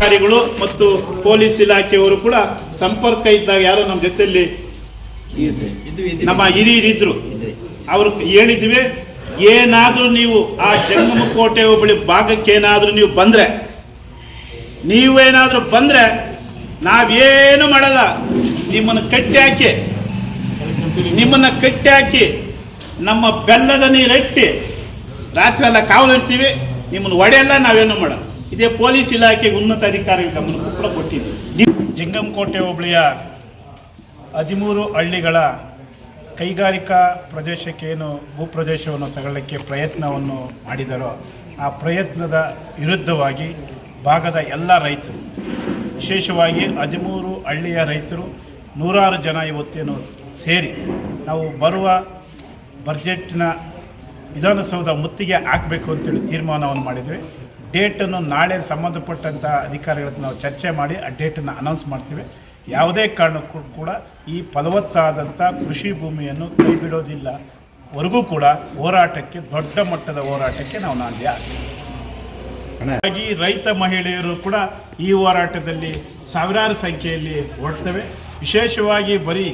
ಅಧಿಕಾರಿಗಳು ಮತ್ತು ಪೊಲೀಸ್ ಇಲಾಖೆಯವರು ಕೂಡ ಸಂಪರ್ಕ ಇದ್ದಾಗ ಯಾರೋ ನಮ್ಮ ಜೊತೆಯಲ್ಲಿ ನಮ್ಮ ಹಿರಿಯರಿದ್ರು ಅವರು ಹೇಳಿದ್ವಿ, ಏನಾದರೂ ನೀವು ಆ ಜಂಗಮ ಕೋಟೆ ಹೋಬಳಿ ಭಾಗಕ್ಕೆ ಏನಾದರೂ ನೀವು ಬಂದರೆ, ನೀವೇನಾದರೂ ಬಂದರೆ ನಾವೇನು ಮಾಡಲ್ಲ. ನಿಮ್ಮನ್ನು ಕಟ್ಟಿ ಹಾಕಿ ನಿಮ್ಮನ್ನು ಕಟ್ಟಿ ಹಾಕಿ ನಮ್ಮ ಬೆಲ್ಲದ ನೀರಿಟ್ಟಿ, ರಾತ್ರಿ ಎಲ್ಲ ಕಾವಲಿರ್ತೀವಿ, ನಿಮ್ಮನ್ನು ಒಡೆಯಲ್ಲ, ನಾವೇನು ಮಾಡಲ್ಲ. ಇದೇ ಪೊಲೀಸ್ ಇಲಾಖೆಗೆ ಉನ್ನತ ಅಧಿಕಾರಿಗಳ ಗಮನಕ್ಕೂ ಕೂಡ ಕೊಟ್ಟಿದ್ದೀವಿ ನೀವು ಜಂಗಮಕೋಟೆ ಹೋಬಳಿಯ ಹದಿಮೂರು ಹಳ್ಳಿಗಳ ಕೈಗಾರಿಕಾ ಪ್ರದೇಶಕ್ಕೆ ಏನು ಭೂಪ್ರದೇಶವನ್ನು ತಗೊಳ್ಳೋಕ್ಕೆ ಪ್ರಯತ್ನವನ್ನು ಮಾಡಿದರೋ ಆ ಪ್ರಯತ್ನದ ವಿರುದ್ಧವಾಗಿ ಭಾಗದ ಎಲ್ಲ ರೈತರು, ವಿಶೇಷವಾಗಿ ಹದಿಮೂರು ಹಳ್ಳಿಯ ರೈತರು, ನೂರಾರು ಜನ ಇವತ್ತೇನು ಸೇರಿ ನಾವು ಬರುವ ಬಜೆಟ್ನ ವಿಧಾನಸೌಧ ಮುತ್ತಿಗೆ ಹಾಕಬೇಕು ಅಂತೇಳಿ ತೀರ್ಮಾನವನ್ನು ಮಾಡಿದ್ವಿ. ಡೇಟನ್ನು ನಾಳೆ ಸಂಬಂಧಪಟ್ಟಂಥ ಅಧಿಕಾರಿಗಳ ನಾವು ಚರ್ಚೆ ಮಾಡಿ ಆ ಡೇಟನ್ನು ಅನೌನ್ಸ್ ಮಾಡ್ತೀವಿ. ಯಾವುದೇ ಕಾರಣಕ್ಕೂ ಕೂಡ ಈ ಫಲವತ್ತಾದಂಥ ಕೃಷಿ ಭೂಮಿಯನ್ನು ಕೈ ಬಿಡೋದಿಲ್ಲ. ವರೆಗೂ ಕೂಡ ಹೋರಾಟಕ್ಕೆ, ದೊಡ್ಡ ಮಟ್ಟದ ಹೋರಾಟಕ್ಕೆ ನಾವು ನಾಂದಿ ಹಾಗಾಗಿ ರೈತ ಮಹಿಳೆಯರು ಕೂಡ ಈ ಹೋರಾಟದಲ್ಲಿ ಸಾವಿರಾರು ಸಂಖ್ಯೆಯಲ್ಲಿ ಹೊರಡ್ತವೆ ವಿಶೇಷವಾಗಿ ಬರೀ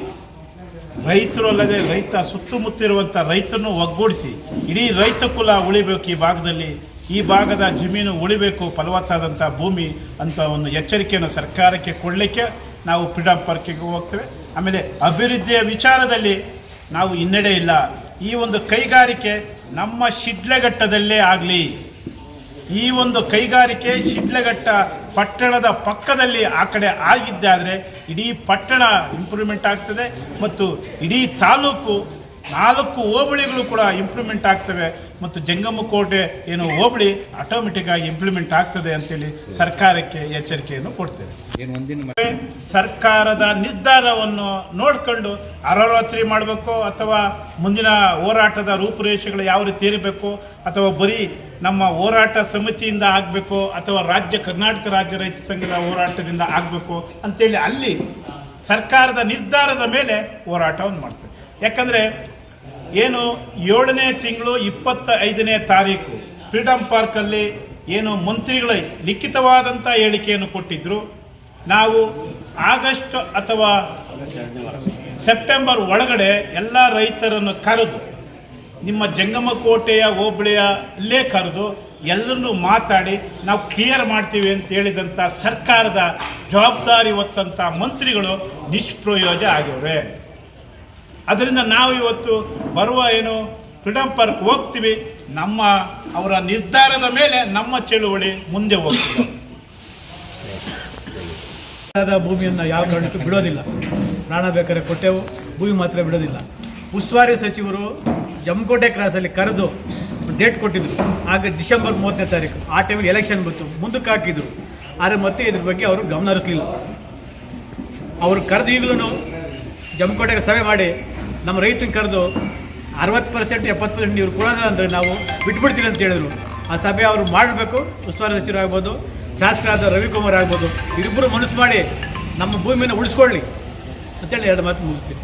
ರೈತರು ಅಲ್ಲದೆ ರೈತ ಸುತ್ತಮುತ್ತಿರುವಂಥ ರೈತರನ್ನು ಒಗ್ಗೂಡಿಸಿ, ಇಡೀ ರೈತ ಕುಲ ಉಳಿಬೇಕು ಈ ಭಾಗದಲ್ಲಿ ಈ ಭಾಗದ ಜಮೀನು ಉಳಿಬೇಕು ಫಲವತ್ತಾದಂಥ ಭೂಮಿ ಅಂತ ಒಂದು ಎಚ್ಚರಿಕೆಯನ್ನು ಸರ್ಕಾರಕ್ಕೆ ಕೊಡಲಿಕ್ಕೆ ನಾವು ಫ್ರೀಡಮ್ ಪಾರ್ಕಿಗೆ ಹೋಗ್ತೇವೆ. ಆಮೇಲೆ ಅಭಿವೃದ್ಧಿಯ ವಿಚಾರದಲ್ಲಿ ನಾವು ಹಿನ್ನಡೆ ಇಲ್ಲ. ಈ ಒಂದು ಕೈಗಾರಿಕೆ ನಮ್ಮ ಶಿಡ್ಲಘಟ್ಟದಲ್ಲೇ ಆಗಲಿ, ಈ ಒಂದು ಕೈಗಾರಿಕೆ ಶಿಡ್ಲಘಟ್ಟ ಪಟ್ಟಣದ ಪಕ್ಕದಲ್ಲಿ ಆ ಕಡೆ ಆಗಿದ್ದಾದರೆ ಇಡೀ ಪಟ್ಟಣ ಇಂಪ್ರೂವ್ಮೆಂಟ್ ಆಗ್ತದೆ ಮತ್ತು ಇಡೀ ತಾಲೂಕು ನಾಲ್ಕು ಹೋಬಳಿಗಳು ಕೂಡ ಇಂಪ್ಲಿಮೆಂಟ್ ಆಗ್ತವೆ. ಮತ್ತು ಜಂಗಮಕೋಟೆ ಏನು ಹೋಬಳಿ ಆಟೋಮೆಟಿಕ್ ಆಗಿ ಇಂಪ್ಲಿಮೆಂಟ್ ಆಗ್ತದೆ ಅಂತೇಳಿ ಸರ್ಕಾರಕ್ಕೆ ಎಚ್ಚರಿಕೆಯನ್ನು ಕೊಡ್ತೇವೆ. ಸರ್ಕಾರದ ನಿರ್ಧಾರವನ್ನು ನೋಡಿಕೊಂಡು ಅರರಾತ್ರಿ ಮಾಡಬೇಕು ಅಥವಾ ಮುಂದಿನ ಹೋರಾಟದ ರೂಪುರೇಷೆಗಳು ಯಾವ ರೀತಿ ಇರಬೇಕು ಅಥವಾ ಬರೀ ನಮ್ಮ ಹೋರಾಟ ಸಮಿತಿಯಿಂದ ಆಗಬೇಕು ಅಥವಾ ರಾಜ್ಯ ಕರ್ನಾಟಕ ರಾಜ್ಯ ರೈತ ಸಂಘದ ಹೋರಾಟದಿಂದ ಆಗಬೇಕು ಅಂತೇಳಿ ಅಲ್ಲಿ ಸರ್ಕಾರದ ನಿರ್ಧಾರದ ಮೇಲೆ ಹೋರಾಟವನ್ನು ಮಾಡ್ತೇವೆ. ಯಾಕಂದರೆ ಏನು ಏಳನೇ ತಿಂಗಳು ಇಪ್ಪತ್ತ ಐದನೇ ತಾರೀಕು ಫ್ರೀಡಮ್ ಪಾರ್ಕಲ್ಲಿ ಏನು ಮಂತ್ರಿಗಳ ಲಿಖಿತವಾದಂಥ ಹೇಳಿಕೆಯನ್ನು ಕೊಟ್ಟಿದ್ದರು ನಾವು ಆಗಸ್ಟ್ ಅಥವಾ ಸೆಪ್ಟೆಂಬರ್ ಒಳಗಡೆ ಎಲ್ಲ ರೈತರನ್ನು ಕರೆದು, ನಿಮ್ಮ ಜಂಗಮಕೋಟೆಯ ಹೋಬಳಿಯಲ್ಲೇ ಕರೆದು ಎಲ್ಲರನ್ನೂ ಮಾತಾಡಿ ನಾವು ಕ್ಲಿಯರ್ ಮಾಡ್ತೀವಿ ಅಂತ ಹೇಳಿದಂಥ ಸರ್ಕಾರದ ಜವಾಬ್ದಾರಿ ಹೊತ್ತಂಥ ಮಂತ್ರಿಗಳು ನಿಷ್ಪ್ರಯೋಜ ಆಗಿವೆ. ಅದರಿಂದ ನಾವು ಇವತ್ತು ಬರುವ ಏನು ಫ್ರೀಡಮ್ ಪಾರ್ಕ್ ಹೋಗ್ತೀವಿ. ನಮ್ಮ ಅವರ ನಿರ್ಧಾರದ ಮೇಲೆ ನಮ್ಮ ಚಳುವಳಿ ಮುಂದೆ ಹೋಗ್ತೀವಿ. ಭೂಮಿಯನ್ನು ಯಾವ ಕಾರಣಕ್ಕೂ ಬಿಡೋದಿಲ್ಲ. ಪ್ರಾಣ ಬೇಕಾದ್ರೆ ಕೊಟ್ಟೆವು, ಭೂಮಿ ಮಾತ್ರ ಬಿಡೋದಿಲ್ಲ. ಉಸ್ತುವಾರಿ ಸಚಿವರು ಜಮಕೋಟೆ ಕ್ರಾಸಲ್ಲಿ ಕರೆದು ಡೇಟ್ ಕೊಟ್ಟಿದ್ರು. ಆಗ ಡಿಸೆಂಬರ್ ಮೂವತ್ತನೇ ತಾರೀಕು, ಆ ಟೈಮಿಗೆ ಎಲೆಕ್ಷನ್ ಬಂತು, ಮುಂದಕ್ಕೆ ಹಾಕಿದ್ರು. ಆದರೆ ಮತ್ತೆ ಇದ್ರ ಬಗ್ಗೆ ಅವರು ಗಮನ ಹರಿಸಲಿಲ್ಲ. ಅವರು ಕರೆದು ಈಗಲೂ ಜಮಕೋಟೆಗೆ ಸಭೆ ಮಾಡಿ ನಮ್ಮ ರೈತನ ಕರೆದು ಅರವತ್ತು ಪರ್ಸೆಂಟ್ ಎಪ್ಪತ್ತು ಪರ್ಸೆಂಟ್ ನೀವು ಕೊಡೋದಿಲ್ಲ ಅಂದರೆ ನಾವು ಬಿಟ್ಬಿಡ್ತೀನಿ ಅಂತ ಹೇಳಿದ್ರು. ಆ ಸಭೆ ಅವರು ಮಾಡಬೇಕು, ಉಸ್ತುವಾರಿ ಸಚಿವರು ಆಗ್ಬೋದು, ಶಾಸಕರಾದ ರವಿಕುಮಾರ್ ಆಗ್ಬೋದು. ಇಬ್ಬರು ಮನಸ್ಸು ಮಾಡಿ ನಮ್ಮ ಭೂಮಿಯನ್ನು ಉಳಿಸ್ಕೊಳ್ಳಿ. ಅಂತೇಳಿ ಎರಡು ಮಾತು ಮುಗಿಸ್ತೀನಿ.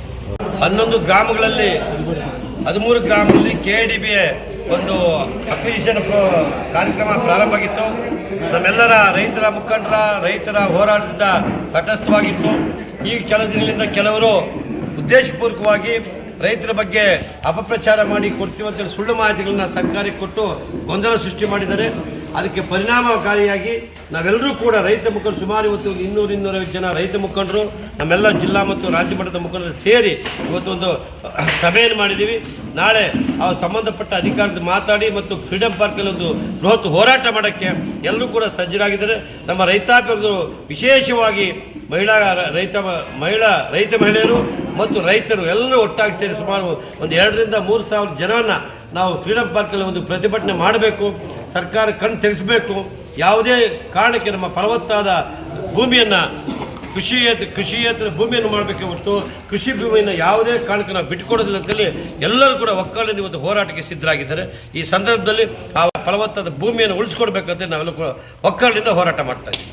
ಹನ್ನೊಂದು ಗ್ರಾಮಗಳಲ್ಲಿ, ಹದಿಮೂರು ಗ್ರಾಮಗಳಲ್ಲಿ ಕೆ ಡಿ ಬಿ ಒಂದು ಅಕ್ವಿಸಿಷನ್ ಕಾರ್ಯಕ್ರಮ ಪ್ರಾರಂಭ ಆಗಿತ್ತು. ನಮ್ಮೆಲ್ಲರ ರೈತರ ಮುಖಂಡರ, ರೈತರ ಹೋರಾಟದಿಂದ ತಟಸ್ಥವಾಗಿತ್ತು. ಈ ಕೆಲವು ದಿನಗಳಿಂದ ಕೆಲವರು ಉದ್ದೇಶಪೂರ್ವಕವಾಗಿ ರೈತರ ಬಗ್ಗೆ ಅಪಪ್ರಚಾರ ಮಾಡಿ ಕೊಡ್ತೀವಂತ ಸುಳ್ಳು ಮಾಹಿತಿಗಳನ್ನ ಸರ್ಕಾರಕ್ಕೆ ಕೊಟ್ಟು ಗೊಂದಲ ಸೃಷ್ಟಿ ಮಾಡಿದ್ದಾರೆ. ಅದಕ್ಕೆ ಪರಿಣಾಮಕಾರಿಯಾಗಿ ನಾವೆಲ್ಲರೂ ಕೂಡ ರೈತ ಮುಖಂಡರು ಸುಮಾರು ಇವತ್ತು ಇನ್ನೂರು ಇನ್ನೂರೈವತ್ತು ಜನ ರೈತ ಮುಖಂಡರು, ನಮ್ಮೆಲ್ಲ ಜಿಲ್ಲಾ ಮತ್ತು ರಾಜ್ಯ ಮಟ್ಟದ ಮುಖಂಡರು ಸೇರಿ ಇವತ್ತೊಂದು ಸಭೆಯನ್ನು ಮಾಡಿದ್ದೀವಿ. ನಾಳೆ ಆ ಸಂಬಂಧಪಟ್ಟ ಅಧಿಕಾರದ ಮಾತಾಡಿ ಮತ್ತು ಫ್ರೀಡಮ್ ಪಾರ್ಕಲ್ಲಿ ಒಂದು ಬೃಹತ್ ಹೋರಾಟ ಮಾಡೋಕ್ಕೆ ಎಲ್ಲರೂ ಕೂಡ ಸಜ್ಜರಾಗಿದ್ದಾರೆ. ನಮ್ಮ ರೈತಾಪಿಗಳು ವಿಶೇಷವಾಗಿ ಮಹಿಳಾ ರೈತ ಮಹಿಳಾ ರೈತ ಮಹಿಳೆಯರು ಮತ್ತು ರೈತರು ಎಲ್ಲರೂ ಒಟ್ಟಾಗಿ ಸೇರಿ ಸುಮಾರು ಒಂದು ಎರಡರಿಂದ ಮೂರು ಸಾವಿರ ಜನನ ನಾವು ಫ್ರೀಡಂ ಪಾರ್ಕಲ್ಲಿ ಒಂದು ಪ್ರತಿಭಟನೆ ಮಾಡಬೇಕು, ಸರ್ಕಾರ ಕಣ್ಣು ತೆಗೆಸಬೇಕು. ಯಾವುದೇ ಕಾರಣಕ್ಕೆ ನಮ್ಮ ಫಲವತ್ತಾದ ಭೂಮಿಯನ್ನು ಕೃಷಿಯೇತರ ಕೃಷಿಯೇತರ ಭೂಮಿಯನ್ನು ಮಾಡಬೇಕೆ ಹೊರತು ಕೃಷಿ ಭೂಮಿಯನ್ನು ಯಾವುದೇ ಕಾರಣಕ್ಕೆ ನಾವು ಬಿಟ್ಟುಕೊಡೋದಿಲ್ಲ ಅಂತೇಳಿ ಎಲ್ಲರೂ ಕೂಡ ಒಕ್ಕಲಿಂದ ಇವತ್ತು ಹೋರಾಟಕ್ಕೆ ಸಿದ್ಧರಾಗಿದ್ದಾರೆ. ಈ ಸಂದರ್ಭದಲ್ಲಿ ಆ ಫಲವತ್ತಾದ ಭೂಮಿಯನ್ನು ಉಳಿಸ್ಕೊಡ್ಬೇಕಂತ ನಾವೆಲ್ಲ ಒಕ್ಕಲಿಂದ ಹೋರಾಟ ಮಾಡ್ತಾ ಇದ್ದೀವಿ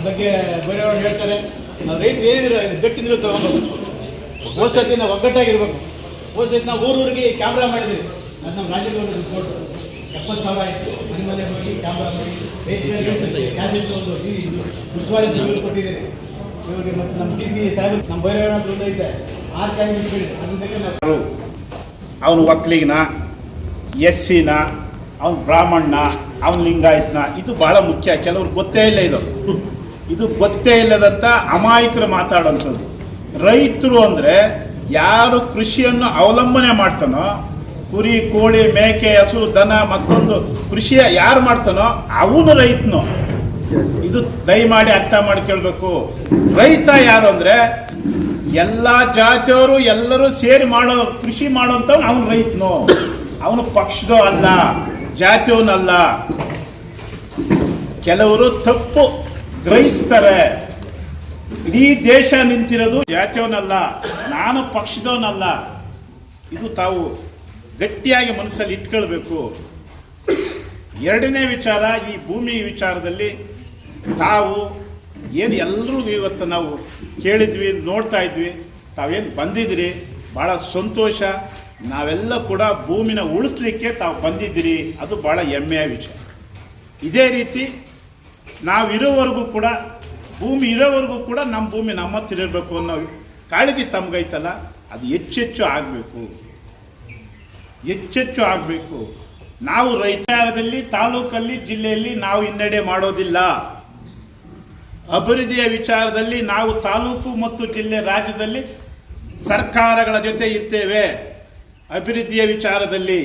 ಬಗ್ಗೆ ಬೇರೆಯವರು ಹೇಳ್ತಾರೆ ನಾವು ರೈತರು ಏನಿಲ್ಲ ಇದು ಗಟ್ಟಿ ನಿಲುವು ತಗೋಬೇಕು ಹೋದ್ ನಾವು ಒಗ್ಗಟ್ಟಾಗಿರ್ಬೇಕು ಊರೂರಿಗೆ ಕ್ಯಾಮ್ರಾ ಮಾಡಿದ್ವಿ ಅದು ನಮ್ಮ ರಾಜ್ಯದ ರಿಪೋರ್ಟ್ ಎಪ್ಪತ್ತು ಸಾವಿರ ಆಯಿತು ಮನೆ ಮನೆ ಹೋಗಿ ಕ್ಯಾಮ್ರಾ ಮಾಡಿ ಕ್ಯಾಸೆಟ್ ಒಂದು ಉಸ್ತುವಾರಿ ಸಭೆಗಳು ಅವನು ಒಕ್ಕಲಿಗನ ಎಸ್ ಸಿನ ಅವನು ಬ್ರಾಹ್ಮಣ ಅವನು ಲಿಂಗಾಯತ್ನ, ಇದು ಬಹಳ ಮುಖ್ಯ. ಕೆಲವ್ರು ಗೊತ್ತೇ ಇಲ್ಲ ಇದು. ಇದು ಗೊತ್ತೇ ಇಲ್ಲದಂಥ ಅಮಾಯಕರು ಮಾತಾಡೋಂಥದ್ದು. ರೈತರು ಅಂದರೆ ಯಾರು ಕೃಷಿಯನ್ನು ಅವಲಂಬನೆ ಮಾಡ್ತಾನೋ, ಕುರಿ, ಕೋಳಿ, ಮೇಕೆ, ಹಸು, ದನ, ಮತ್ತೊಂದು ಕೃಷಿಯ ಯಾರು ಮಾಡ್ತಾನೋ, ಅವನು ರೈತನು. ಇದು ದಯಮಾಡಿ ಅರ್ಥ ಮಾಡ್ಕೊಳ್ಬೇಕು ರೈತ ಯಾರು ಅಂದ್ರೆ ಎಲ್ಲ ಜಾತಿಯವರು ಎಲ್ಲರೂ ಸೇರಿ ಮಾಡೋ, ಕೃಷಿ ಮಾಡೋಂತ ಅವನು ರೈತನು. ಅವನು ಪಕ್ಷದೋ ಅಲ್ಲ ಜಾತಿಯವನಲ್ಲ ಕೆಲವರು ತಪ್ಪು ಗ್ರಹಿಸ್ತಾರೆ. ಇಡೀ ದೇಶ ನಿಂತಿರೋದು ಜಾತಿಯವನಲ್ಲ, ನಾನು ಪಕ್ಷದವನಲ್ಲ. ಇದು ತಾವು ಗಟ್ಟಿಯಾಗಿ ಮನಸ್ಸಲ್ಲಿ ಇಟ್ಕೊಳ್ಬೇಕು. ಎರಡನೇ ವಿಚಾರ ಈ ಭೂಮಿ ವಿಚಾರದಲ್ಲಿ ತಾವು ಏನು ಎಲ್ಲರೂ ಇವತ್ತು ನಾವು ಕೇಳಿದ್ವಿ, ನೋಡ್ತಾ ಇದ್ವಿ, ತಾವೇನು ಬಂದಿದ್ದೀರಿ? ಭಾಳ ಸಂತೋಷ. ನಾವೆಲ್ಲ ಕೂಡ ಭೂಮಿನ ಉಳಿಸ್ಲಿಕ್ಕೆ ತಾವು ಬಂದಿದ್ದೀರಿ. ಅದು ಭಾಳ ಹೆಮ್ಮೆಯ ವಿಷಯ ಇದೇ ರೀತಿ ನಾವಿರೋವರೆಗೂ ಕೂಡ, ಭೂಮಿ ಇರೋವರೆಗೂ ಕೂಡ ನಮ್ಮ ಭೂಮಿ ನಮ್ಮ ಹತ್ತಿರ ಇರಬೇಕು ಅನ್ನೋ ಕಾಳಜಿ ತಮಗೈತಲ್ಲ, ಅದು ಹೆಚ್ಚೆಚ್ಚು ಆಗಬೇಕು. ಹೆಚ್ಚೆಚ್ಚು ಆಗಬೇಕು. ನಾವು ರೈತಾರದಲ್ಲಿ ತಾಲೂಕಲ್ಲಿ, ಜಿಲ್ಲೆಯಲ್ಲಿ ನಾವು ಹಿನ್ನಡೆ ಮಾಡೋದಿಲ್ಲ. ಅಭಿವೃದ್ಧಿಯ ವಿಚಾರದಲ್ಲಿ ನಾವು ತಾಲೂಕು ಮತ್ತು ಜಿಲ್ಲೆ ರಾಜ್ಯದಲ್ಲಿ ಸರ್ಕಾರಗಳ ಜೊತೆ ಇರ್ತೇವೆ. ಅಭಿವೃದ್ಧಿಯ ವಿಚಾರದಲ್ಲಿ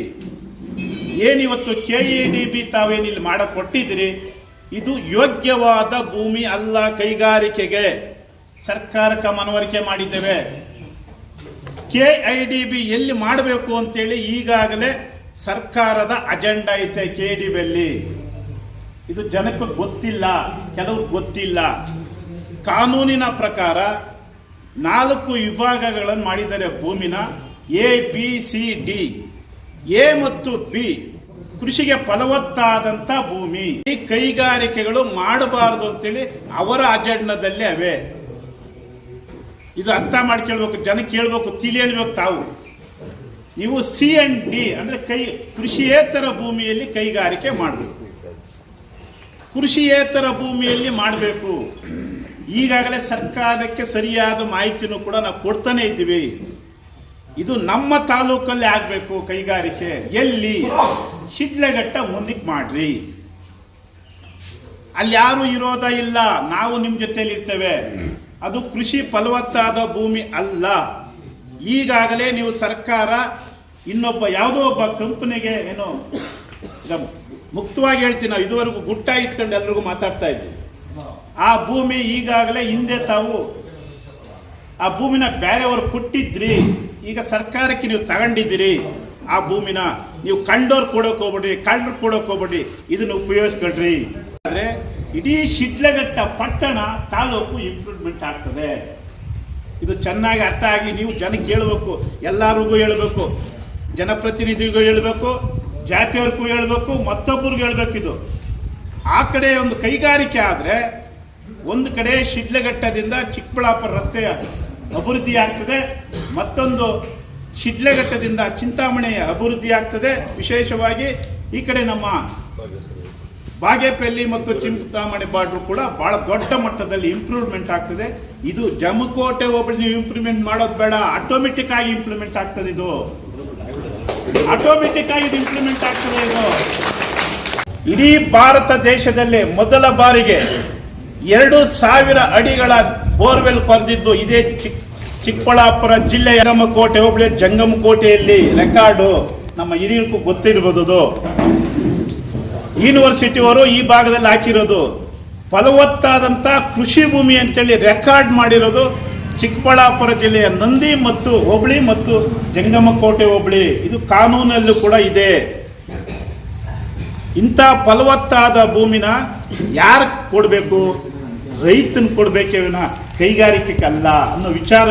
ಏನಿವತ್ತು ಕೆ ಇ ಡಿ ಬಿ ತಾವೇನಿಲ್ಲಿ ಮಾಡಿಕೊಟ್ಟಿದ್ರಿ ಇದು ಯೋಗ್ಯವಾದ ಭೂಮಿ ಅಲ್ಲ ಕೈಗಾರಿಕೆಗೆ. ಸರ್ಕಾರಕ್ಕೆ ಮನವರಿಕೆ ಮಾಡಿದ್ದೇವೆ. ಕೆ ಐ ಡಿ ಬಿ ಎಲ್ಲಿ ಮಾಡಬೇಕು ಅಂತೇಳಿ ಈಗಾಗಲೇ ಸರ್ಕಾರದ ಅಜೆಂಡಾ ಐತೆ ಕೆ ಡಿ ಬಿಯಲ್ಲಿ ಇದು ಜನಕ್ಕೆ ಗೊತ್ತಿಲ್ಲ, ಕೆಲವ್ರು ಗೊತ್ತಿಲ್ಲ. ಕಾನೂನಿನ ಪ್ರಕಾರ ನಾಲ್ಕು ವಿಭಾಗಗಳನ್ನು ಮಾಡಿದ್ದಾರೆ ಭೂಮಿನ A B C D A ಮತ್ತು ಬಿ ಕೃಷಿಗೆ ಫಲವತ್ತಾದಂಥ ಭೂಮಿ. ಈ ಕೈಗಾರಿಕೆಗಳು ಮಾಡಬಾರದು ಅಂತೇಳಿ ಅವರ ಅಜೆಂಡದಲ್ಲೇ ಅವೆ. ಇದು ಅರ್ಥ ಮಾಡ್ಕೊಳ್ಬೇಕು ಜನ ಕೇಳ್ಬೇಕು ತಿಳಿಯಲ್ಬೇಕು ತಾವು. ನೀವು ಸಿ ಅಂಡ್ ಡಿ ಅಂದ್ರೆ ಕೈ ಕೃಷಿಯೇತರ ಭೂಮಿಯಲ್ಲಿ ಕೈಗಾರಿಕೆ ಮಾಡಬೇಕು. ಕೃಷಿಯೇತರ ಭೂಮಿಯಲ್ಲಿ ಮಾಡಬೇಕು. ಈಗಾಗಲೇ ಸರ್ಕಾರಕ್ಕೆ ಸರಿಯಾದ ಮಾಹಿತಿನೂ ಕೂಡ ನಾವು ಕೊಡ್ತಾನೆ ಇದ್ದೀವಿ. ಇದು ನಮ್ಮ ತಾಲೂಕಲ್ಲಿ ಆಗಬೇಕು ಕೈಗಾರಿಕೆ. ಎಲ್ಲಿ? ಶಿಡ್ಲಘಟ್ಟ ಮುಂದಕ್ಕೆ ಮಾಡ್ರಿ. ಅಲ್ಲಿ ಯಾರು ಇರೋದ ಇಲ್ಲ. ನಾವು ನಿಮ್ಮ ಜೊತೆಲಿ ಇರ್ತೇವೆ. ಅದು ಕೃಷಿ ಫಲವತ್ತಾದ ಭೂಮಿ ಅಲ್ಲ. ಈಗಾಗಲೇ ನೀವು ಸರ್ಕಾರ ಇನ್ನೊಬ್ಬ ಯಾವುದೋ ಒಬ್ಬ ಕಂಪನಿಗೆ ಏನು ಮುಕ್ತವಾಗಿ ಹೇಳ್ತೀನಿ ನಾವು ಇದುವರೆಗೂ ಗುಟ್ಟ ಇಟ್ಕೊಂಡು ಎಲ್ರಿಗೂ ಮಾತಾಡ್ತಾ ಇದ್ವಿ. ಆ ಭೂಮಿ ಈಗಾಗಲೇ ಹಿಂದೆ ತಾವು ಆ ಭೂಮಿನ ಬೇರೆಯವರು ಕೊಟ್ಟಿದ್ರಿ, ಈಗ ಸರ್ಕಾರಕ್ಕೆ ನೀವು ತಗೊಂಡಿದ್ದೀರಿ, ಆ ಭೂಮಿನ ನೀವು ಕಂಡೋರ್ ಕೊಡೋಕೆ ಹೋಗ್ಬೇಡಿ ಕಳ್ಳರು ಕೊಡೋಕೆ ಹೋಗ್ಬೇಡಿ ಇದನ್ನು ಉಪಯೋಗಿಸ್ಕೊಳ್ರಿ. ಆದರೆ ಇಡೀ ಶಿಡ್ಲಘಟ್ಟ ಪಟ್ಟಣ ತಾಲೂಕು ಇಂಪ್ರೂವ್ಮೆಂಟ್ ಆಗ್ತದೆ. ಇದು ಚೆನ್ನಾಗಿ ಅರ್ಥ ಆಗಿ ನೀವು ಜನಕ್ಕೆ ಹೇಳ್ಬೇಕು ಎಲ್ಲರಿಗೂ ಹೇಳಬೇಕು, ಜನಪ್ರತಿನಿಧಿಗೂ ಹೇಳ್ಬೇಕು ಜಾತಿಯವ್ರಿಗೂ ಹೇಳಬೇಕು, ಮತ್ತೊಬ್ಬರಿಗೂ ಇದು. ಆ ಕಡೆ ಒಂದು ಕೈಗಾರಿಕೆ ಆದರೆ ಒಂದು ಕಡೆ ಶಿಡ್ಲಘಟ್ಟದಿಂದ ಚಿಕ್ಕಬಳ್ಳಾಪುರ ರಸ್ತೆಯ ಅಭಿವೃದ್ಧಿ ಆಗ್ತದೆ, ಮತ್ತೊಂದು ಶಿಡ್ಲಘಟ್ಟದಿಂದ ಚಿಂತಾಮಣಿಯ ಅಭಿವೃದ್ಧಿ ಆಗ್ತದೆ. ವಿಶೇಷವಾಗಿ ಈ ಕಡೆ ನಮ್ಮ ಬಾಗೇಪಲ್ಲಿ ಮತ್ತು ಚಿಂತಾಮಣಿ ಬಾರ್ಡ್ರು ಕೂಡ ಬಹಳ ದೊಡ್ಡ ಮಟ್ಟದಲ್ಲಿ ಇಂಪ್ರೂವ್ಮೆಂಟ್ ಆಗ್ತದೆ. ಇದು ಜಮಕೋಟೆ ಒಬ್ಬರು ನೀವು ಇಂಪ್ರೂವ್ಮೆಂಟ್ ಮಾಡೋದು ಬೇಡ, ಆಟೋಮೆಟಿಕ್ ಆಗಿ ಇಂಪ್ಲಿಮೆಂಟ್ ಆಗ್ತದೆ ಇದು. ಆಟೋಮೆಟಿಕ್ ಆಗಿ ಇಂಪ್ಲಿಮೆಂಟ್ ಆಗ್ತದೆ ಇಡೀ ಭಾರತ ದೇಶದಲ್ಲೇ ಮೊದಲ ಬಾರಿಗೆ ಎರಡು ಸಾವಿರ ಅಡಿಗಳ ಬೋರ್ವೆಲ್ ಕೊರೆದಿದ್ದು ಇದೇ ಚಿಕ್ಕ ಚಿಕ್ಕಬಳ್ಳಾಪುರ ಜಿಲ್ಲೆಯ ಜಂಗಮಕೋಟೆ ಹೋಬಳಿ ಜಂಗಮಕೋಟೆಯಲ್ಲಿ ರೆಕಾರ್ಡು ನಮ್ಮ ಹಿರಿಯರಿಗೂ ಗೊತ್ತಿರ್ಬೋದು. ಯೂನಿವರ್ಸಿಟಿಯವರು ಈ ಭಾಗದಲ್ಲಿ ಹಾಕಿರೋದು. ಫಲವತ್ತಾದಂಥ ಕೃಷಿ ಭೂಮಿ ಅಂತೇಳಿ ರೆಕಾರ್ಡ್ ಮಾಡಿರೋದು. ಚಿಕ್ಕಬಳ್ಳಾಪುರ ಜಿಲ್ಲೆಯ ನಂದಿ ಮತ್ತು ಹೋಬಳಿ ಮತ್ತು ಜಂಗಮಕೋಟೆ ಹೋಬಳಿ, ಇದು ಕಾನೂನಲ್ಲೂ ಕೂಡ ಇದೆ. ಇಂಥ ಫಲವತ್ತಾದ ಭೂಮಿನ ಯಾರು ಕೊಡಬೇಕು? ರೈತನ ಕೊಡಬೇಕೇ ವಿನ ಕೈಗಾರಿಕೆಗಲ್ಲ ಅನ್ನೋ ವಿಚಾರ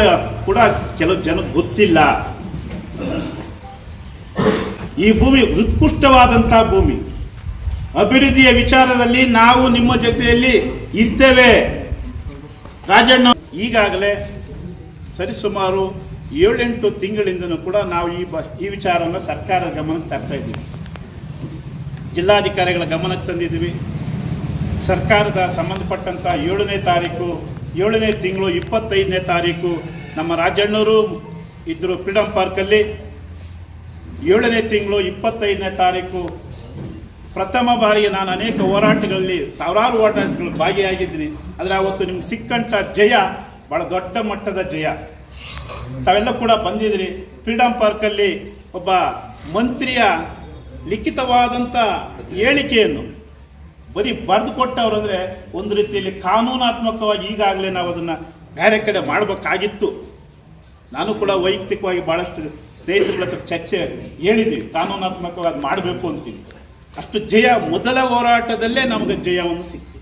ಕೂಡ ಕೆಲವು ಜನಕ್ಕೆ ಗೊತ್ತಿಲ್ಲ. ಈ ಭೂಮಿ ಉತ್ಕೃಷ್ಟವಾದಂಥ ಭೂಮಿ. ಅಭಿವೃದ್ಧಿಯ ವಿಚಾರದಲ್ಲಿ ನಾವು ನಿಮ್ಮ ಜೊತೆಯಲ್ಲಿ ಇರ್ತೇವೆ. ರಾಜಣ್ಣ, ಈಗಾಗಲೇ ಸರಿಸುಮಾರು ಏಳೆಂಟು ತಿಂಗಳಿಂದನೂ ಕೂಡ ನಾವು ಈ ಬ, ಈ ವಿಚಾರವನ್ನು ಸರ್ಕಾರದ ಗಮನಕ್ಕೆ ತರ್ತಾ ಇದ್ದೀವಿ. ಜಿಲ್ಲಾಧಿಕಾರಿಗಳ ಗಮನಕ್ಕೆ ತಂದಿದ್ದೀವಿ. ಸರ್ಕಾರದ ಸಂಬಂಧಪಟ್ಟಂಥ ಏಳನೇ ತಾರೀಕು, ಏಳನೇ ತಿಂಗಳು ಇಪ್ಪತ್ತೈದನೇ ತಾರೀಕು ನಮ್ಮ ರಾಜಣ್ಣವರು ಇದ್ದರು ಫ್ರೀಡಮ್ ಪಾರ್ಕಲ್ಲಿ. ಏಳನೇ ತಿಂಗಳು ಇಪ್ಪತ್ತೈದನೇ ತಾರೀಕು ಪ್ರಥಮ ಬಾರಿಗೆ ನಾನು ಅನೇಕ ಹೋರಾಟಗಳಲ್ಲಿ, ಸಾವಿರಾರು ಹೋರಾಟಗಳು ಭಾಗಿಯಾಗಿದ್ದೀನಿ. ಆದರೆ ಅವತ್ತು ನಿಮ್ಗೆ ಸಿಕ್ಕಂಥ ಜಯ ಭಾಳ ದೊಡ್ಡ ಮಟ್ಟದ ಜಯ. ತಾವೆಲ್ಲ ಕೂಡ ಬಂದಿದ್ರಿ ಫ್ರೀಡಮ್ ಪಾರ್ಕಲ್ಲಿ ಒಬ್ಬ ಮಂತ್ರಿಯ ಲಿಖಿತವಾದಂಥ ಹೇಳಿಕೆಯನ್ನು ಬರೀ ಬರೆದು ಕೊಟ್ಟವ್ರು ಅಂದರೆ ಒಂದು ರೀತಿಯಲ್ಲಿ ಕಾನೂನಾತ್ಮಕವಾಗಿ ಈಗಾಗಲೇ ನಾವು ಅದನ್ನು ಬೇರೆ ಕಡೆ ಮಾಡಬೇಕಾಗಿತ್ತು. ನಾನು ಕೂಡ ವೈಯಕ್ತಿಕವಾಗಿ ಭಾಳಷ್ಟು ಸ್ನೇಹಿತರುಗಳ ಹತ್ರ ಚರ್ಚೆ ಹೇಳಿದ್ವಿ. ಕಾನೂನಾತ್ಮಕವಾಗಿ ಮಾಡಬೇಕು ಅಂತೀವಿ. ಅಷ್ಟು ಜಯ ಮೊದಲ ಹೋರಾಟದಲ್ಲೇ ನಮಗೆ ಜಯವನ್ನು ಸಿಕ್ತು.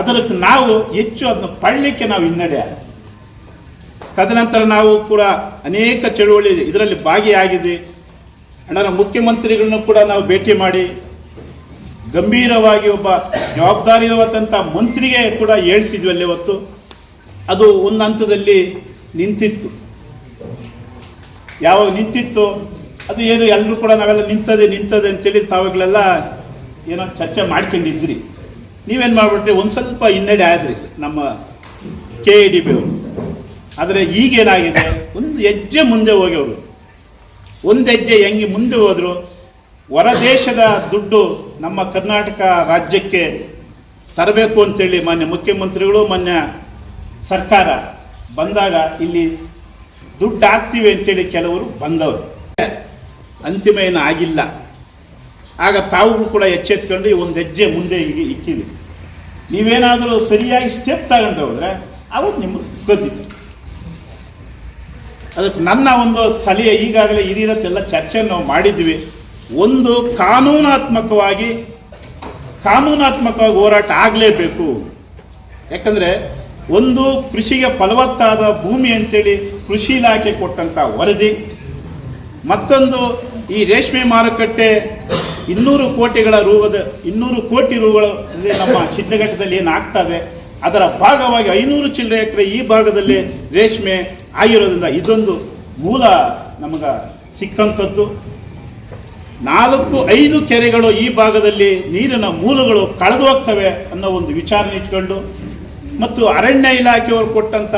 ಅದಕ್ಕೆ ನಾವು ಹೆಚ್ಚು ಅದನ್ನು ಪಡಲಿಕ್ಕೆ ನಾವು ಹಿನ್ನಡೆ. ತದನಂತರ ನಾವು ಕೂಡ ಅನೇಕ ಚಳುವಳಿ ಇದರಲ್ಲಿ ಭಾಗಿಯಾಗಿದೆ ಅಣ್ಣರ ಮುಖ್ಯಮಂತ್ರಿಗಳನ್ನು ಕೂಡ ನಾವು ಭೇಟಿ ಮಾಡಿ, ಗಂಭೀರವಾಗಿ ಒಬ್ಬ ಜವಾಬ್ದಾರಿಯುವಂಥ ಮಂತ್ರಿಗೆ ಕೂಡ ಹೇಳಿಸಿದ್ವಿ ಅಲ್ಲಿ ಹೊತ್ತು. ಅದು ಒಂದು ಹಂತದಲ್ಲಿ ನಿಂತಿತ್ತು. ಯಾವಾಗ ನಿಂತಿತ್ತು, ಅದು ಏನು ಎಲ್ಲರೂ ಕೂಡ ನಾವೆಲ್ಲ ನಿಂತದೆ ನಿಂತದೆ ಅಂತೇಳಿ ತಾವಾಗಲೆಲ್ಲ ಏನೋ ಚರ್ಚೆ ಮಾಡ್ಕೊಂಡಿದ್ರಿ. ನೀವೇನು ಮಾಡಿಬಿಟ್ರಿ, ಒಂದು ಸ್ವಲ್ಪ ಹಿನ್ನಡೆ ಆದ್ರಿ ನಮ್ಮ ಕೆ ಎ ಡಿ ಬಿ ಅವರು. ಆದರೆ ಈಗೇನಾಗಿದೆ, ಒಂದು ಹೆಜ್ಜೆ ಮುಂದೆ ಹೋಗ್ಯವರು. ಒಂದು ಹೆಜ್ಜೆ ಹೆಂಗೆ ಮುಂದೆ ಹೋದರು ಹೊರದೇಶದ ದುಡ್ಡು ನಮ್ಮ ಕರ್ನಾಟಕ ರಾಜ್ಯಕ್ಕೆ ತರಬೇಕು ಅಂತೇಳಿ ಮಾನ್ಯ ಮುಖ್ಯಮಂತ್ರಿಗಳು, ಮಾನ್ಯ ಸರ್ಕಾರ ಬಂದಾಗ ಇಲ್ಲಿ ದುಡ್ಡು ಹಾಕ್ತೀವಿ ಅಂತೇಳಿ ಕೆಲವರು ಬಂದವರು. ಅಂತಿಮ ಏನು ಆಗಿಲ್ಲ. ಆಗ ತಾವು ಕೂಡ ಎಚ್ಚೆತ್ಕೊಂಡು ಒಂದು ಹೆಜ್ಜೆ ಮುಂದೆ ಈಗ ಇಕ್ಕಿದೆ ನೀವೇನಾದರೂ ಸರಿಯಾಗಿ ಸ್ಟೆಪ್ ತಗೊಂಡು ಹೋದ್ರೆ ಅವತ್ತು ನಿಮಗೆ ಗದ್ದಿತ್ತು ಅದಕ್ಕೆ ನನ್ನ ಒಂದು ಸಲಹೆ ಈಗಾಗಲೇ ಹಿರಿಯರತ್ತೆಲ್ಲ ಚರ್ಚೆ ನಾವು ಮಾಡಿದ್ವಿ. ಒಂದು ಕಾನೂನಾತ್ಮಕವಾಗಿ ಕಾನೂನಾತ್ಮಕವಾಗಿ ಹೋರಾಟ ಆಗಲೇಬೇಕು. ಯಾಕಂದರೆ ಒಂದು ಕೃಷಿಗೆ ಫಲವತ್ತಾದ ಭೂಮಿ ಅಂತೇಳಿ ಕೃಷಿ ಇಲಾಖೆ ಕೊಟ್ಟಂಥ ವರದಿ, ಮತ್ತೊಂದು ಈ ರೇಷ್ಮೆ ಮಾರುಕಟ್ಟೆ ಇನ್ನೂರು ಕೋಟಿಗಳ ರೂಪದ, ಇನ್ನೂರು ಕೋಟಿ ರೂಗಳು ನಮ್ಮ ಶಿಡ್ಲಘಟ್ಟದಲ್ಲಿ ಏನು ಆಗ್ತದೆ ಅದರ ಭಾಗವಾಗಿ ಐನೂರು ಚಿಲ್ಲರೆ ಎಕರೆ ಈ ಭಾಗದಲ್ಲಿ ರೇಷ್ಮೆ ಆಗಿರೋದ್ರಿಂದ ಇದೊಂದು ಮೂಲ ನಮಗೆ ಸಿಕ್ಕಂಥದ್ದು. ನಾಲ್ಕು, ಐದು ಕೆರೆಗಳು ಈ ಭಾಗದಲ್ಲಿ ನೀರಿನ ಮೂಲಗಳು ಕಳೆದು ಹೋಗ್ತವೆ ಅನ್ನೋ ಒಂದು ವಿಚಾರ ಇಟ್ಕೊಂಡು, ಮತ್ತು ಅರಣ್ಯ ಇಲಾಖೆಯವರು ಕೊಟ್ಟಂಥ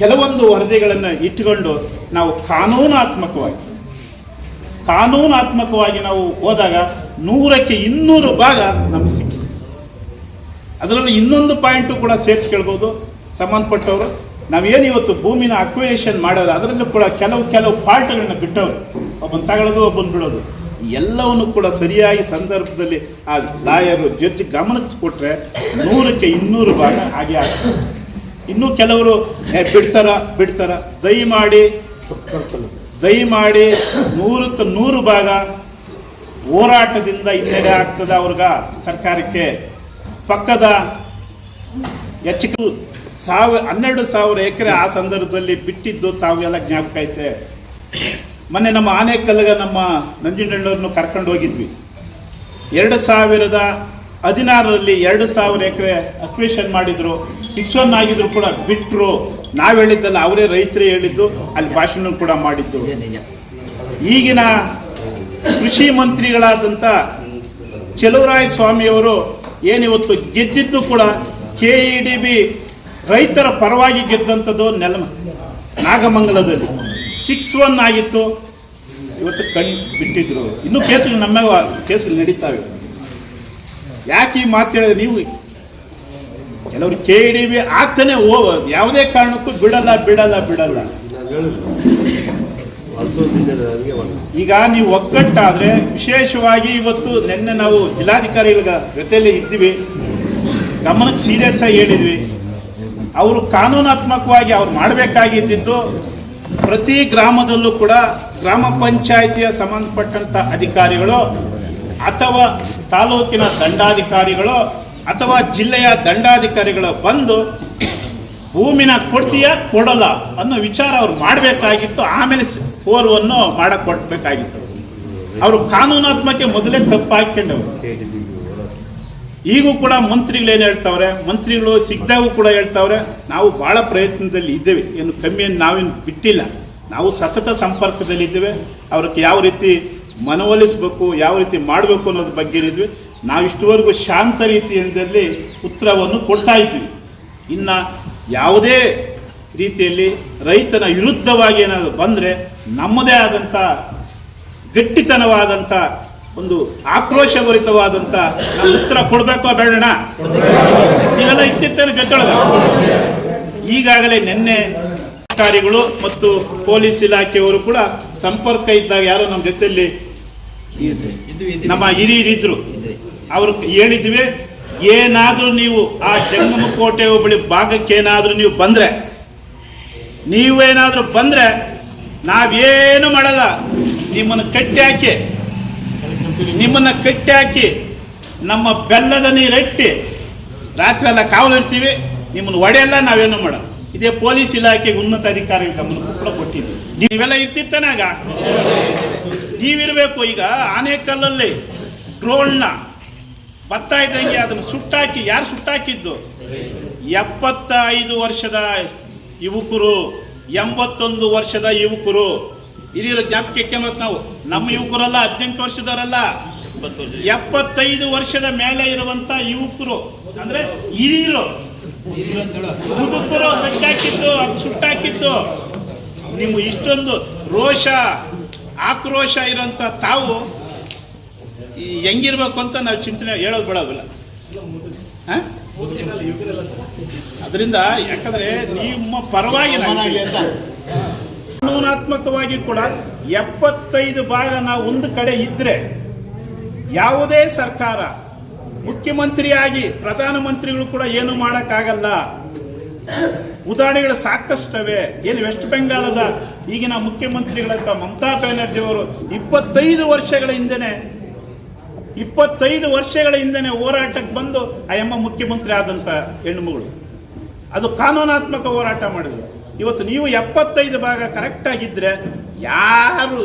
ಕೆಲವೊಂದು ವರದಿಗಳನ್ನು ಇಟ್ಟುಕೊಂಡು ನಾವು ಕಾನೂನಾತ್ಮಕವಾಗಿ ಕಾನೂನಾತ್ಮಕವಾಗಿ ನಾವು ಹೋದಾಗ ನೂರಕ್ಕೆ ಇನ್ನೂರು ಭಾಗ ನಮಗೆ ಸಿಕ್ಕಿದೆ. ಅದರಲ್ಲಿ ಇನ್ನೊಂದು ಪಾಯಿಂಟು ಕೂಡ ಸೇರಿಸ್ಕೊಳ್ಬೋದು ಸಂಬಂಧಪಟ್ಟವರು ನಾವೇನು ಇವತ್ತು ಭೂಮಿನ ಅಕ್ವಿರೇಷನ್ ಮಾಡೋದು ಅದರಲ್ಲೂ ಕೂಡ ಕೆಲವು ಕೆಲವು ಪಾರ್ಟ್ಗಳನ್ನ ಬಿಟ್ಟವರು. ಒಬ್ಬನ ತಗೊಳ್ಳೋದು ಒಬ್ಬನ ಬಿಡೋದು. ಎಲ್ಲವನ್ನು ಕೂಡ ಸರಿಯಾಗಿ ಸಂದರ್ಭದಲ್ಲಿ ಆ ಲಾಯರು ಜಡ್ಜ್ ಗಮನಕ್ಕೆ ಕೊಟ್ಟರೆ ನೂರಕ್ಕೆ ಇನ್ನೂರು ಭಾಗ ಹಾಗೆ ಆಗ್ತದೆ. ಇನ್ನೂ ಕೆಲವರು "ಏ, ಬಿಡ್ತಾರ ಬಿಡ್ತಾರ? ದಯಮಾಡಿ ದಯಮಾಡಿ ನೂರಕ್ಕೆ ನೂರು ಭಾಗ ಹೋರಾಟದಿಂದ ಹಿನ್ನಡೆ ಆಗ್ತದೆ ಅವ್ರಿಗ ಸರ್ಕಾರಕ್ಕೆ? ಪಕ್ಕದ ಹೆಚ್ಚು ಸಾವಿರ ಹನ್ನೆರಡು ಸಾವಿರ ಎಕರೆ ಆ ಸಂದರ್ಭದಲ್ಲಿ ಬಿಟ್ಟಿದ್ದು ತಾವೆಲ್ಲ ಜ್ಞಾಪಕ ಐತೆ. ಮೊನ್ನೆ ನಮ್ಮ ಆನೆಕಲ್ಲಿಗೆ ನಮ್ಮ ನಂಜುಂಡಣ್ಣವ್ರನ್ನು ಕರ್ಕೊಂಡು ಹೋಗಿದ್ವಿ. ಎರಡು ಸಾವಿರದ ಹದಿನಾರರಲ್ಲಿ ಎರಡು ಸಾವಿರ ಎಕರೆ ಅಕ್ವಿಷನ್ ಮಾಡಿದ್ರು. ಸಿಕ್ಸ್ ಒನ್ ಆಗಿದ್ರು ಕೂಡ ಬಿಟ್ಟರು ನಾವು ಹೇಳಿದ್ದಲ್ಲ ಅವರೇ ರೈತರೇ ಹೇಳಿದ್ದು ಅಲ್ಲಿ ಭಾಷಣ ಕೂಡ ಮಾಡಿದ್ದು. ಈಗಿನ ಕೃಷಿ ಮಂತ್ರಿಗಳಾದಂಥ ಚೆಲುವರಾಯ ಸ್ವಾಮಿಯವರು ಏನಿವತ್ತು ಗೆದ್ದಿದ್ದು ಕೂಡ ಕೆ ಇ ಡಿ ಬಿ ರೈತರ ಪರವಾಗಿ ಗೆದ್ದಂಥದ್ದು ನೆಲ ನಾಗಮಂಗಲದಲ್ಲಿ. ಸಿಕ್ಸ್ ಒನ್ ಆಗಿತ್ತು. ಇವತ್ತು ಕಣ್ ಬಿಟ್ಟಿದ್ರು. ಇನ್ನೂ ಕೇಸುಗಳು ನಮ್ಮ ಕೇಸುಗಳು ನಡೀತಾವೆ. ಯಾಕೆ ಈ ಮಾತು ಹೇಳಿದ್ರೆ ನೀವು? ಕೆಲವರು ಕೆ ಡಿ ಬಿ ಆಗ್ತಾನೆ ಓ ಯಾವುದೇ ಕಾರಣಕ್ಕೂ ಬಿಡಲ್ಲ ಬಿಡಲ್ಲ ಬಿಡಲ್ಲ. ಈಗ ನೀವು ಒಗ್ಗಟ್ಟಾದ್ರೆ ವಿಶೇಷವಾಗಿ ಇವತ್ತು ನಿನ್ನೆ ನಾವು ಜಿಲ್ಲಾಧಿಕಾರಿಗಳ ಜೊತೆಯಲ್ಲಿ ಇದ್ದೀವಿ. ಗಮನಕ್ಕೆ ಸೀರಿಯಸ್ ಆಗಿ ಹೇಳಿದ್ವಿ. ಅವರು ಕಾನೂನಾತ್ಮಕವಾಗಿ ಅವ್ರು ಮಾಡಬೇಕಾಗಿದ್ದು ಪ್ರತಿ ಗ್ರಾಮದಲ್ಲೂ ಕೂಡ ಗ್ರಾಮ ಪಂಚಾಯಿತಿಯ ಸಂಬಂಧಪಟ್ಟಂಥ ಅಧಿಕಾರಿಗಳು ಅಥವಾ ತಾಲೂಕಿನ ದಂಡಾಧಿಕಾರಿಗಳು ಅಥವಾ ಜಿಲ್ಲೆಯ ದಂಡಾಧಿಕಾರಿಗಳು ಬಂದು ಭೂಮಿನ ಕೊಡ್ತೀಯ ಕೊಡಲ್ಲ ಅನ್ನೋ ವಿಚಾರ ಅವ್ರು ಮಾಡಬೇಕಾಗಿತ್ತು. ಆಮೇಲೆ ಸ- ಪೂರ್ವವನ್ನು ಮಾಡಕ್ ಕೊಡ್ಬೇಕಾಗಿತ್ತು ಅವರು ಕಾನೂನಾತ್ಮಕ್ಕೆ ಮೊದಲೇ ತಪ್ಪು ಹಾಕ್ಕೊಂಡವರು ಈಗೂ ಕೂಡ ಮಂತ್ರಿಗಳೇನು ಹೇಳ್ತಾವ್ರೆ? ಮಂತ್ರಿಗಳು ಸಿಗ್ದಾಗೂ ಕೂಡ ಹೇಳ್ತಾವ್ರೆ, ನಾವು ಭಾಳ ಪ್ರಯತ್ನದಲ್ಲಿ ಇದ್ದೇವೆ. ಏನು ಕಮ್ಮಿಯನ್ನು ನಾವೇನು ಬಿಟ್ಟಿಲ್ಲ. ನಾವು ಸತತ ಸಂಪರ್ಕದಲ್ಲಿದ್ದೇವೆ. ಅವ್ರಿಗೆ ಯಾವ ರೀತಿ ಮನವೊಲಿಸಬೇಕು, ಯಾವ ರೀತಿ ಮಾಡಬೇಕು ಅನ್ನೋದ್ರ ಬಗ್ಗೆ ಇದ್ವಿ ನಾವು ಇಷ್ಟುವರೆಗೂ ಶಾಂತ ರೀತಿಯಲ್ಲಿ ಉತ್ತರವನ್ನು ಕೊಡ್ತಾ ಇದ್ವಿ. ಇನ್ನು ಯಾವುದೇ ರೀತಿಯಲ್ಲಿ ರೈತನ ವಿರುದ್ಧವಾಗಿ ಏನಾದರೂ ಬಂದರೆ ನಮ್ಮದೇ ಆದಂಥ ಗಟ್ಟಿತನವಾದಂಥ ಒಂದು ಆಕ್ರೋಶಭರಿತವಾದಂಥ ನಾವು ಉತ್ತರ ಕೊಡಬೇಕೋ ಬೇಡಣ ನೀವೆಲ್ಲ ಇತ್ತಿತ್ತೇನೆ ಜೊತೆಯೊಳಗ. ಈಗಾಗಲೇ ನಿನ್ನೆ ಅಧಿಕಾರಿಗಳು ಮತ್ತು ಪೊಲೀಸ್ ಇಲಾಖೆಯವರು ಕೂಡ ಸಂಪರ್ಕ ಇದ್ದಾಗ ಯಾರೋ ನಮ್ಮ ಜೊತೆಯಲ್ಲಿ ನಮ್ಮ ಹಿರಿಯರಿದ್ರು ಅವರು ಹೇಳಿದ್ವಿ, ಏನಾದರೂ ನೀವು ಆ ಜಂಗಮ ಕೋಟೆ ಹೋಬಳಿ ಭಾಗಕ್ಕೆ ಏನಾದರೂ ನೀವು ಬಂದರೆ, ನೀವೇನಾದರೂ ಬಂದರೆ ನಾವೇನು ಮಾಡಲ್ಲ. ನಿಮ್ಮನ್ನು ಕಟ್ಟಿ ಹಾಕಿ ನಿಮ್ಮನ್ನು ಕಟ್ಟಿ ಹಾಕಿ ನಮ್ಮ ಬೆಲ್ಲದ ನೀರಟ್ಟಿ ರಾತ್ರಿ ಎಲ್ಲ ಕಾವಲಿರ್ತೀವಿ, ನಿಮ್ಮನ್ನು ಒಡೆಯಲ್ಲ, ನಾವೇನು ಮಾಡಲ್ಲ. ಇದೇ ಪೊಲೀಸ್ ಇಲಾಖೆಗೆ ಉನ್ನತ ಅಧಿಕಾರಿ ನಮ್ಮನ್ನು ಕೂಡ ಕೊಟ್ಟಿದ್ದು. ನೀವೆಲ್ಲ ಇರ್ತಿತ್ತಾನಾಗ ನೀವಿರಬೇಕು ಈಗ ಆನೆಕಲ್ಲಲ್ಲಿ ಡ್ರೋನ್ನ ಭತ್ತ ಇದ್ದಂಗೆ ಅದನ್ನು ಸುಟ್ಟಾಕಿ, ಯಾರು ಸುಟ್ಟಾಕಿದ್ದು? ಎಪ್ಪತ್ತೈದು ವರ್ಷದ ಯುವಕರು. ಎಂಬತ್ತೊಂದು ವರ್ಷದ ಯುವಕರು ಹಿರಿಯರ ಜ್ಞಾಪಕಕ್ಕೆ ಮತ್ತು ನಾವು ನಮ್ಮ ಯುವಕರಲ್ಲ ಹದಿನೆಂಟು ವರ್ಷದವರಲ್ಲ. ಎಪ್ಪತ್ತೈದು ವರ್ಷದ ಮೇಲೆ ಇರುವಂತ ಯುವಕರು ಅಂದ್ರೆ ಹಿರಿಯರು. ಹುಡುಕರು ಸುಟ್ಟಾಕಿದ್ದು ಅದು ಸುಟ್ಟಾಕಿದ್ದು. ನಿಮ್ಮ ಇಷ್ಟೊಂದು ರೋಷ ಆಕ್ರೋಶ ಇರುವಂತ ತಾವು ಈ ಹೆಂಗಿರ್ಬೇಕು ಅಂತ ನಾವು ಚಿಂತನೆ ಹೇಳೋದು ಬಿಡೋದಿಲ್ಲ. ಅದರಿಂದ ಯಾಕಂದ್ರೆ ನಿಮ್ಮ ಪರವಾಗಿ ನಾನು ಕಾನೂನಾತ್ಮಕವಾಗಿ ಕೂಡ ಎಪ್ಪತ್ತೈದು ಭಾಗ ನಾವು ಒಂದು ಕಡೆ ಇದ್ರೆ ಯಾವುದೇ ಸರ್ಕಾರ ಮುಖ್ಯಮಂತ್ರಿಯಾಗಿ ಪ್ರಧಾನಮಂತ್ರಿಗಳು ಕೂಡ ಏನು ಮಾಡೋಕ್ಕಾಗಲ್ಲ. ಉದಾಹರಣೆಗಳು ಸಾಕಷ್ಟವೆ. ಏನು ವೆಸ್ಟ್ ಬೆಂಗಾಲದ ಈಗಿನ ಮುಖ್ಯಮಂತ್ರಿಗಳಂತ ಮಮತಾ ಬ್ಯಾನರ್ಜಿ ಅವರು ಇಪ್ಪತ್ತೈದು ವರ್ಷಗಳ ಹಿಂದೆನೆ, ಇಪ್ಪತ್ತೈದು ವರ್ಷಗಳ ಹಿಂದೆನೆ ಹೋರಾಟಕ್ಕೆ ಬಂದು ಆ ಎಮ್ಮ ಮುಖ್ಯಮಂತ್ರಿ ಆದಂಥ ಹೆಣ್ಣುಮಗಳು. ಅದು ಕಾನೂನಾತ್ಮಕ ಹೋರಾಟ ಮಾಡಿದ್ರು. ಇವತ್ತು ನೀವು ಎಪ್ಪತ್ತೈದು ಭಾಗ ಕರೆಕ್ಟ್ ಆಗಿದ್ರೆ ಯಾರು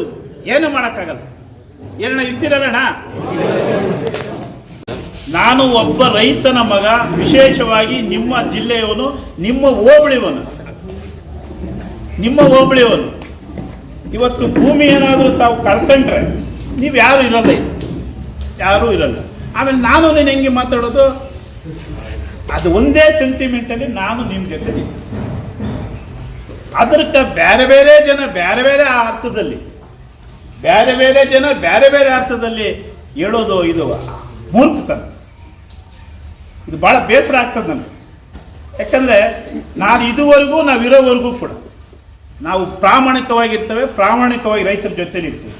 ಏನು ಮಾಡೋಕ್ಕಾಗಲ್ಲ. ಏನಣ್ಣ ಇರ್ತೀರಲ್ಲಣ್ಣ ನಾನು ಒಬ್ಬ ರೈತನ ಮಗ, ವಿಶೇಷವಾಗಿ ನಿಮ್ಮ ಜಿಲ್ಲೆಯವನು, ನಿಮ್ಮ ಹೋಬಳಿಯವನು. ನಿಮ್ಮ ಹೋಬಳಿಯವನು. ಇವತ್ತು ಭೂಮಿ ಏನಾದರೂ ತಾವು ಕಳ್ಕೊಂಡ್ರೆ, ನೀವು ಯಾರು ಇರಲ್ಲ. ಯಾರೂ ಇರಲ್ಲ. ಆಮೇಲೆ ನಾನು ನೀನು ಹೆಂಗೆ ಮಾತಾಡೋದು? ಅದು ಒಂದೇ ಸೆಂಟಿಮೆಂಟಲ್ಲಿ ನಾನು ನಿಮ್ಮ ಜೊತೆ. ಅದಕ್ಕೆ ಬೇರೆ ಬೇರೆ ಜನ ಬೇರೆ ಬೇರೆ ಆ ಅರ್ಥದಲ್ಲಿ ಬೇರೆ ಬೇರೆ ಜನ ಬೇರೆ ಬೇರೆ ಅರ್ಥದಲ್ಲಿ ಹೇಳೋದು ಇದು ಮೂರ್ಖತನ. ಇದು ಬಹಳ ಬೇಸರ ಆಗ್ತದೆ ನನಗೆ. ಯಾಕಂದ್ರೆ ನಾನು ಇದುವರೆಗೂ ನಾವು ಇರೋವರೆಗೂ ಕೂಡ ನಾವು ಪ್ರಾಮಾಣಿಕವಾಗಿರ್ತೇವೆ, ಪ್ರಾಮಾಣಿಕವಾಗಿ ರೈತರ ಜೊತೆಲಿ ಇರ್ತೀವಿ.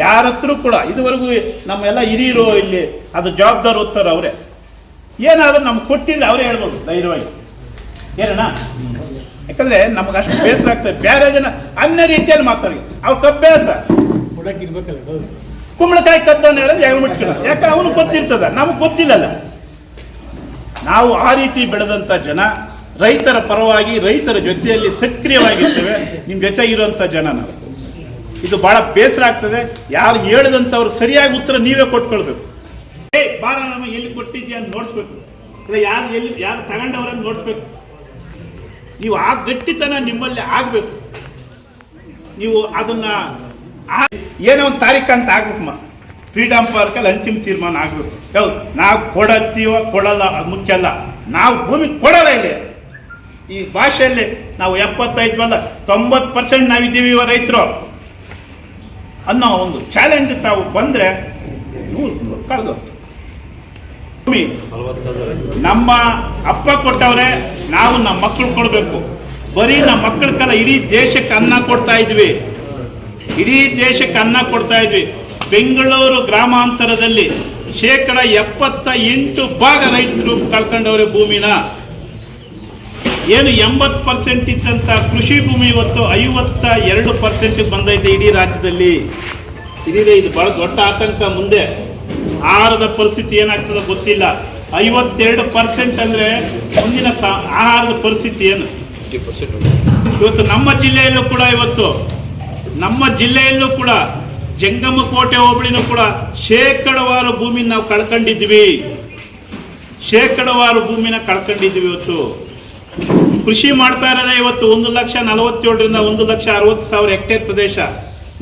ಯಾರ ಹತ್ರ ಕೂಡ ಇದುವರೆಗೂ ನಮ್ಮೆಲ್ಲ ಹಿರಿಯರು ಇಲ್ಲಿ, ಅದು ಜವಾಬ್ದಾರಿ ಓದ್ತಾರೆ ಅವರೇ. ಏನಾದರೂ ನಮ್ಗೆ ಕೊಟ್ಟಿಲ್ಲ ಅವರೇ ಹೇಳ್ಬೋದು, ಧೈರ್ಯವಾಗಿ. ಏನಣ್ಣ? ಯಾಕಂದ್ರೆ ನಮ್ಗೆ ಅಷ್ಟು ಬೇಸರ ಆಗ್ತದೆ. ಬೇರೆ ಜನ ಅನ್ಯ ರೀತಿಯಲ್ಲಿ ಮಾತಾಡಿ. ಅವ್ರ ಕಬ್ಬೇಸ ಕುಂಬಳಕಾಯಿ ಕದ್ದವನ್ನ ಹೇಳೋದು ಯಾರು ಮುಟ್ಕೊಳ ಯಾಕೆ ಅವನು ಗೊತ್ತಿರ್ತದ. ನಮಗೆ ಗೊತ್ತಿಲ್ಲಲ್ಲ. ನಾವು ಆ ರೀತಿ ಬೆಳೆದಂಥ ಜನ, ರೈತರ ಪರವಾಗಿ, ರೈತರ ಜೊತೆಯಲ್ಲಿ ಸಕ್ರಿಯವಾಗಿರ್ತೇವೆ. ನಿಮ್ಮ ಜೊತೆ ಇರುವಂಥ ಜನ ನಾವು. ಇದು ಬಹಳ ಬೇಸರ ಆಗ್ತದೆ. ಯಾರು ಹೇಳಿದಂಥವ್ರಿಗೆ ಸರಿಯಾಗಿ ಉತ್ತರ ನೀವೇ ಕೊಟ್ಕೊಳ್ಬೇಕು. ಏ ಬಾರ ನಮಗೆ ಎಲ್ಲಿ ಕೊಟ್ಟಿದ್ಯಾ ಅಂತ ನೋಡಿಸ್ಬೇಕು. ಇಲ್ಲ, ಯಾರು ಎಲ್ಲಿ, ಯಾರು ತಗೊಂಡವ್ರನ್ನ ನೋಡಿಸ್ಬೇಕು. ನೀವು ಆ ಗಟ್ಟಿತನ ನಿಮ್ಮಲ್ಲಿ ಆಗಬೇಕು. ನೀವು ಅದನ್ನ ಏನೋ ಒಂದು ತಾರೀಕು ಅಂತ ಆಗ್ಬೇಕಮ್ಮ ಫ್ರೀಡಮ್ ಪಾರ್ಕಲ್ಲಿ ಅಂತಿಮ ತೀರ್ಮಾನ ಆಗ್ಬೇಕು. ಹೌದು, ನಾವು ಕೊಡತ್ತೀವ, ಕೊಡಲ್ಲ ಅದು ಮುಖ್ಯ ಅಲ್ಲ. ನಾವು ಭೂಮಿ ಕೊಡಲ್ಲ ಇಲ್ಲಿ. ಈ ಭಾಷೆಯಲ್ಲಿ ನಾವು ಎಪ್ಪತ್ತೈದು ಬಲ್ಲ ತೊಂಬತ್ತು ಪರ್ಸೆಂಟ್ ನಾವಿದ್ದೀವಿ ಇವ ರೈತರು. ಅನ್ನೋ ಒಂದು ಚಾಲೆಂಜ್ ತಾವು ಬಂದರೆ ಕಳೆದು ಭೂಮಿ. ನಮ್ಮ ಅಪ್ಪ ಕೊಟ್ಟವ್ರೆ, ನಾವು ನಮ್ಮ ಮಕ್ಕಳು ಕೊಡಬೇಕು. ಬರೀ ನಮ್ಮ ಮಕ್ಕಳಕ್ಕಲ್ಲ ಇಡೀ ದೇಶಕ್ಕೆ ಅನ್ನ ಕೊಡ್ತಾ ಇದ್ವಿ. ಇಡೀ ದೇಶಕ್ಕೆ ಅನ್ನ ಕೊಡ್ತಾ ಇದ್ವಿ. ಬೆಂಗಳೂರು ಗ್ರಾಮಾಂತರದಲ್ಲಿ ಶೇಕಡ ಎಪ್ಪತ್ತ ಎಂಟು ಭಾಗ ರೈತರು ಕಳ್ಕೊಂಡವ್ರೆ ಭೂಮಿನ. ಏನು ಎಂಬತ್ತು ಪರ್ಸೆಂಟ್ ಇದ್ದಂಥ ಕೃಷಿ ಭೂಮಿ ಇವತ್ತು ಐವತ್ತ ಎರಡು ಪರ್ಸೆಂಟ್ ಬಂದೈತೆ ಇಡೀ ರಾಜ್ಯದಲ್ಲಿ. ಇದಿದೆ, ಇದು ಬಹಳ ದೊಡ್ಡ ಆತಂಕ ಮುಂದೆ. ಆಹಾರದ ಪರಿಸ್ಥಿತಿ ಏನಾಗ್ತದೆ ಗೊತ್ತಿಲ್ಲ. ಐವತ್ತೆರಡು ಪರ್ಸೆಂಟ್ ಅಂದರೆ ಮುಂದಿನ ಸಾ, ಆಹಾರದ ಪರಿಸ್ಥಿತಿ ಏನು? ಇವತ್ತು ನಮ್ಮ ಜಿಲ್ಲೆಯಲ್ಲೂ ಕೂಡ ಇವತ್ತು, ನಮ್ಮ ಜಿಲ್ಲೆಯಲ್ಲೂ ಕೂಡ ಜಂಗಮ ಕೋಟೆ ಹೋಬಳಿನೂ ಕೂಡ ಶೇಕಡವಾರು ಭೂಮಿ ನಾವು ಕಳ್ಕೊಂಡಿದ್ವಿ ಶೇಕಡವಾರು ಭೂಮಿನ ಕಳ್ಕೊಂಡಿದ್ವಿ ಇವತ್ತು. ಕೃಷಿ ಮಾಡ್ತಾ ಇರೋದೇ ಇವತ್ತು ಒಂದು ಲಕ್ಷ ನಲವತ್ತೇಳರಿಂದ ಒಂದು ಲಕ್ಷ ಅರವತ್ತು ಸಾವಿರ ಹೆಕ್ಟೇರ್ ಪ್ರದೇಶ.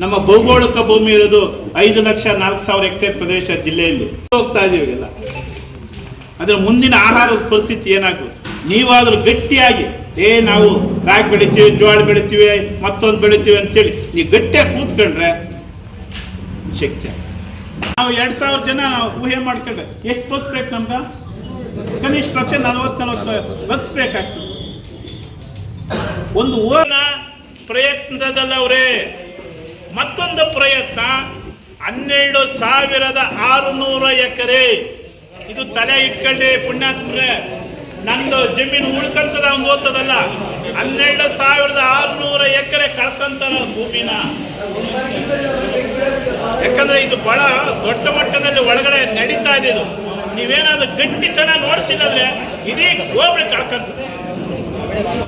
ನಮ್ಮ ಭೌಗೋಳಿಕ ಭೂಮಿ ಇರೋದು ಐದು ಲಕ್ಷ ನಾಲ್ಕು ಸಾವಿರ ಹೆಕ್ಟೇರ್ ಪ್ರದೇಶ ಜಿಲ್ಲೆಯಲ್ಲಿ. ಹೋಗ್ತಾ ಇದೀವಿ ಇಲ್ಲ ಅದರ ಮುಂದಿನ ಆಹಾರದ ಪರಿಸ್ಥಿತಿ ಏನಾಗ್ಬೋದು ನೀವಾದರೂ ಗಟ್ಟಿಯಾಗಿ, ಏ ನಾವು ರಾಗಿ ಬೆಳಿತೀವಿ, ಜೋಳ ಬೆಳಿತೀವಿ, ಮತ್ತೊಂದು ಬೆಳಿತೀವಿ ಅಂತೇಳಿ ನೀವು ಗಟ್ಟಿಯಾಗಿ ಕೂತ್ಕೊಂಡ್ರೆ ಶಕ್ತಿ ನಾವು ಎರಡ್ ಸಾವಿರ ಜನ ಊಹೆ ಮಾಡ್ಕೊಂಡ್ರೆ, ಎಷ್ಟು ಬಸ್ಬೇಕು ನಮ್ಗ? ಕನಿಷ್ಠ ಪಕ್ಷ ನಲವತ್ತು ನಲವತ್ತು ಬಸ್ ಬೇಕಾಗ್ತದೆ ಒಂದು ಓನ ಪ್ರಯತ್ನದಲ್ಲವ್ರೆ. ಮತ್ತೊಂದು ಪ್ರಯತ್ನ ಹನ್ನೆರಡು ಸಾವಿರದ ಆರುನೂರ ಎಕರೆ. ಇದು ತಲೆ ಇಟ್ಕೊಂಡೆ ಪುಣ್ಯಾತ್ಮರೇ ನಂದು ಜಮೀನು ಉಳ್ಕಂತದ ಅವ್ನು ಓದ್ತದಲ್ಲ ಹನ್ನೆರಡು ಸಾವಿರದ ಆರುನೂರ ಎಕರೆ ಕಳ್ಕಂತ ಭೂಮಿನ. ಯಾಕಂದ್ರೆ ಇದು ಬಹಳ ದೊಡ್ಡ ಮಟ್ಟದಲ್ಲಿ ಒಳಗಡೆ ನಡೀತಾ ಇದೆ ಇದು. ನೀವೇನಾದ್ರೂ ಗಟ್ಟಿತನ ನೋಡಿಸಿದ್ರೆ ಇದೀ ಗೋಬ್ರೆ ಕಳ್ಕಂತ.